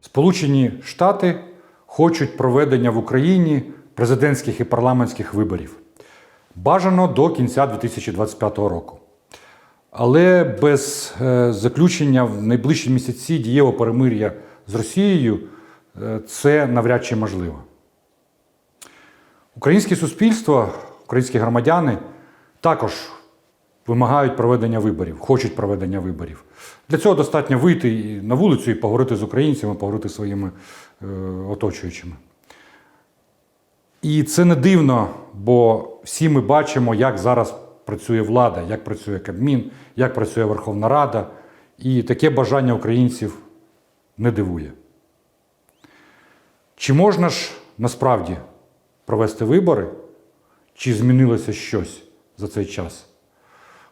Сполучені Штати хочуть проведення в Україні президентських і парламентських виборів. Бажано до кінця 2025 року. Але без е, заключення в найближчі місяці дієвого перемир'я з Росією е, це навряд чи можливо. Українське суспільство, українські громадяни також вимагають проведення виборів, хочуть проведення виборів. Для цього достатньо вийти на вулицю і поговорити з українцями, поговорити зі своїми е, оточуючими. І це не дивно, бо всі ми бачимо, як зараз працює влада, як працює Кабмін, як працює Верховна Рада. І таке бажання українців не дивує. Чи можна ж насправді провести вибори, чи змінилося щось за цей час?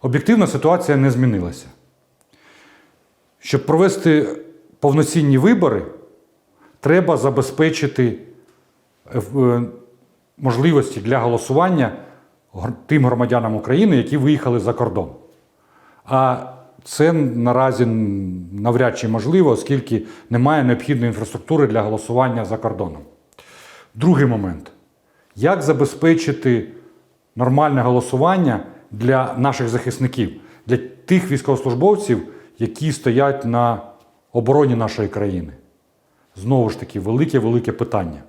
Об'єктивна ситуація не змінилася. Щоб провести повноцінні вибори, треба забезпечити е, е, можливості для голосування тим громадянам України, які виїхали за кордон. А це наразі навряд чи можливо, оскільки немає необхідної інфраструктури для голосування за кордоном. Другий момент. Як забезпечити нормальне голосування для наших захисників, для тих військовослужбовців, які стоять на обороні нашої країни? Знову ж таки, велике-велике питання.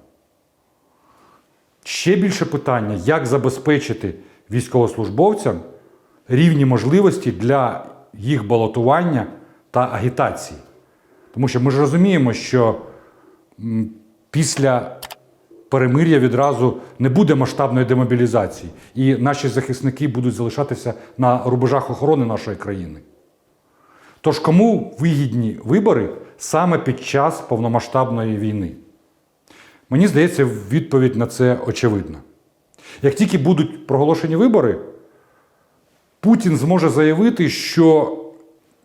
Ще більше питання, як забезпечити військовослужбовцям рівні можливості для їх балотування та агітації. Тому що ми ж розуміємо, що після перемир'я відразу не буде масштабної демобілізації, і наші захисники будуть залишатися на рубежах охорони нашої країни. Тож кому вигідні вибори саме під час повномасштабної війни? Мені здається, відповідь на це очевидна. Як тільки будуть проголошені вибори, Путін зможе заявити, що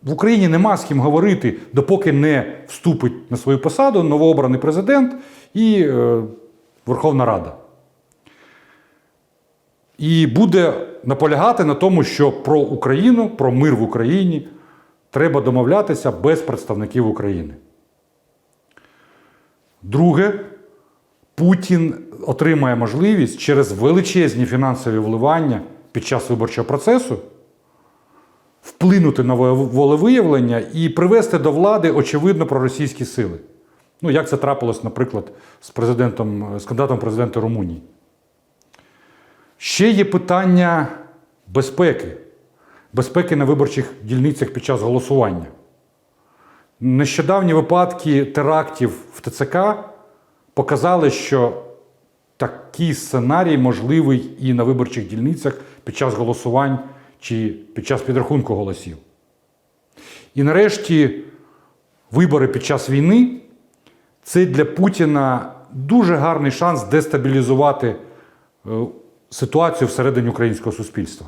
в Україні нема з ким говорити, допоки не вступить на свою посаду новообраний президент і е, Верховна Рада. І буде наполягати на тому, що про Україну, про мир в Україні треба домовлятися без представників України. Друге, Путін отримає можливість через величезні фінансові вливання під час виборчого процесу вплинути на волевиявлення і привести до влади очевидно проросійські сили. Ну, як це трапилось, наприклад, з президентом, з кандидатом президента Румунії. Ще є питання безпеки, безпеки на виборчих дільницях під час голосування. Нещодавні випадки терактів в ТЦК показали, що такий сценарій можливий і на виборчих дільницях під час голосувань чи під час підрахунку голосів. І нарешті вибори під час війни це для Путіна дуже гарний шанс дестабілізувати е, ситуацію всередині українського суспільства.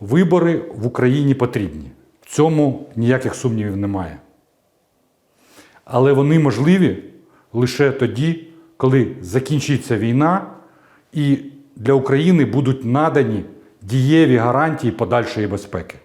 Вибори в Україні потрібні. В цьому ніяких сумнівів немає. Але вони можливі лише тоді, коли закінчиться війна, і для України будуть надані дієві гарантії подальшої безпеки.